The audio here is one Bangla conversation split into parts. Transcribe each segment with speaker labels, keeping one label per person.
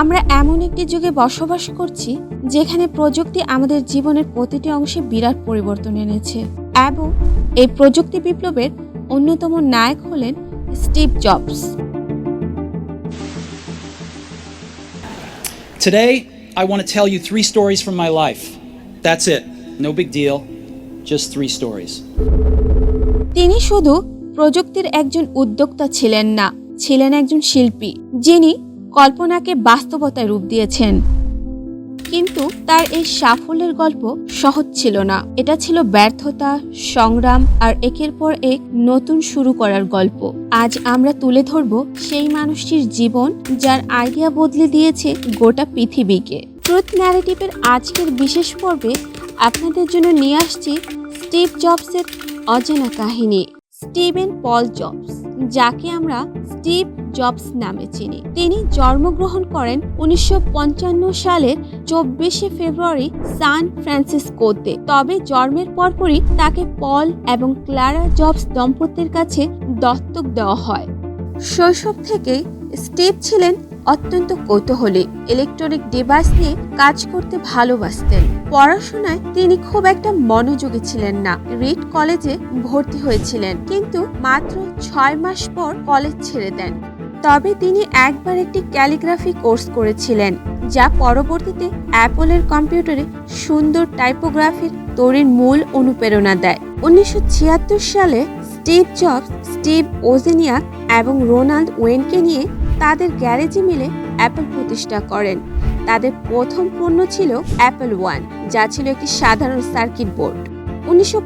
Speaker 1: আমরা এমন একটি যুগে বসবাস করছি যেখানে প্রযুক্তি আমাদের জীবনের প্রতিটি অংশে বিরাট পরিবর্তন এনেছে এবং এই প্রযুক্তি বিপ্লবের অন্যতম নায়ক হলেন Steve Jobs Today, I want to tell you three stories from my life. That's it. No big deal. Just three stories. তিনি শুধু প্রযুক্তির একজন উদ্যোক্তা ছিলেন না ছিলেন একজন শিল্পী যিনি কল্পনাকে বাস্তবতায় রূপ দিয়েছেন কিন্তু তার এই সাফল্যের গল্প সহজ ছিল না এটা ছিল ব্যর্থতা সংগ্রাম আর একের পর এক নতুন শুরু করার গল্প আজ আমরা তুলে ধরব সেই মানুষটির জীবন যার আইডিয়া বদলে দিয়েছে গোটা পৃথিবীকে ট্রুথ ন্যারেটিভের আজকের বিশেষ পর্বে আপনাদের জন্য নিয়ে আসছি স্টিভ জবসের অজানা কাহিনী স্টিভেন পল জবস যাকে আমরা স্টিভ জবস নামে চিনি তিনি জন্মগ্রহণ করেন উনিশশো সালের চব্বিশে ফেব্রুয়ারি সান ফ্রান্সিসকোতে তবে জন্মের পরপরই তাকে পল এবং ক্লারা জবস দম্পতির কাছে দত্তক দেওয়া হয় শৈশব থেকেই স্টিভ ছিলেন অত্যন্ত কৌতূহলী ইলেকট্রনিক ডিভাইস নিয়ে কাজ করতে ভালোবাসতেন পড়াশোনায় তিনি খুব একটা মনোযোগী ছিলেন না রিড কলেজে ভর্তি হয়েছিলেন কিন্তু মাত্র ছয় মাস পর কলেজ ছেড়ে দেন তবে তিনি একবার একটি ক্যালিগ্রাফি কোর্স করেছিলেন যা পরবর্তীতে অ্যাপলের কম্পিউটারে সুন্দর টাইপোগ্রাফির তৈরির মূল অনুপ্রেরণা দেয় উনিশশো সালে স্টিভ জবস স্টিভ ওজেনিয়াক এবং রোনাল্ড ওয়েনকে নিয়ে তাদের গ্যারেজে মিলে অ্যাপেল প্রতিষ্ঠা করেন তাদের প্রথম পণ্য ছিল অ্যাপেল ওয়ান যা ছিল একটি সাধারণ সার্কিট বোর্ড উনিশশো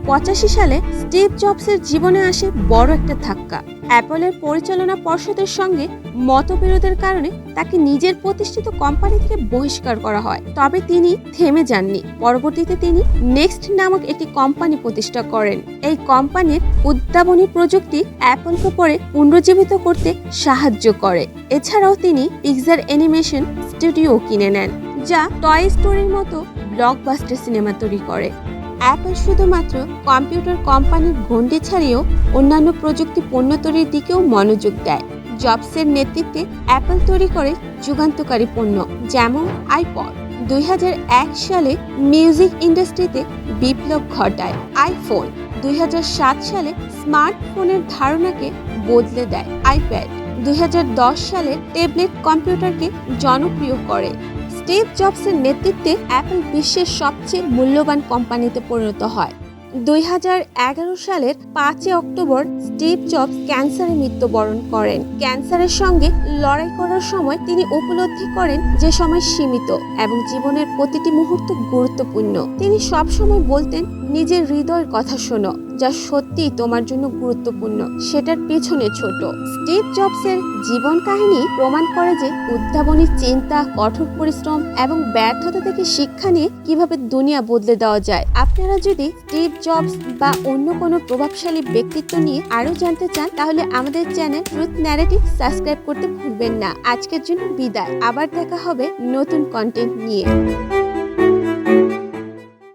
Speaker 1: সালে স্টিভ জবসের জীবনে আসে বড় একটা ধাক্কা অ্যাপলের পরিচালনা পর্ষদের সঙ্গে মতবিরোধের কারণে তাকে নিজের প্রতিষ্ঠিত কোম্পানি থেকে বহিষ্কার করা হয় তবে তিনি থেমে যাননি পরবর্তীতে তিনি নেক্সট নামক একটি কোম্পানি প্রতিষ্ঠা করেন এই কোম্পানির উদ্ভাবনী প্রযুক্তি অ্যাপলকে পরে পুনরুজ্জীবিত করতে সাহায্য করে এছাড়াও তিনি পিকজার অ্যানিমেশন স্টুডিও কিনে নেন যা টয় স্টোরির মতো ব্লকবাস্টার সিনেমা তৈরি করে অ্যাপল শুধুমাত্র কম্পিউটার কোম্পানির গণ্ডি ছাড়িয়েও অন্যান্য প্রযুক্তি পণ্য তৈরির দিকেও মনোযোগ দেয় জবসের নেতৃত্বে অ্যাপল তৈরি করে যুগান্তকারী পণ্য যেমন আইপড দুই সালে মিউজিক ইন্ডাস্ট্রিতে বিপ্লব ঘটায় আইফোন দুই সালে স্মার্টফোনের ধারণাকে বদলে দেয় আইপ্যাড দুই সালে ট্যাবলেট কম্পিউটারকে জনপ্রিয় করে স্টিভ জবসের নেতৃত্বে অ্যাপল বিশ্বের সবচেয়ে মূল্যবান কোম্পানিতে পরিণত হয় দুই সালের পাঁচই অক্টোবর স্টিভ জবস ক্যান্সারে মৃত্যুবরণ করেন ক্যান্সারের সঙ্গে লড়াই করার সময় তিনি উপলব্ধি করেন যে সময় সীমিত এবং জীবনের প্রতিটি মুহূর্ত গুরুত্বপূর্ণ তিনি সবসময় বলতেন নিজের হৃদয়ের কথা শোনো যা সত্যি তোমার জন্য গুরুত্বপূর্ণ সেটার পেছনে ছোট স্টিভ জবসের জীবন কাহিনী প্রমাণ করে যে উদ্ভাবনী চিন্তা কঠোর পরিশ্রম এবং ব্যর্থতা থেকে শিক্ষা নিয়ে কিভাবে দুনিয়া বদলে দেওয়া যায় আপনারা যদি স্টিভ জবস বা অন্য কোনো প্রভাবশালী ব্যক্তিত্ব নিয়ে আরো জানতে চান তাহলে আমাদের চ্যানেল ট্রুথ ন্যারেটিভ সাবস্ক্রাইব করতে ভুলবেন না আজকের জন্য বিদায় আবার দেখা হবে নতুন কন্টেন্ট নিয়ে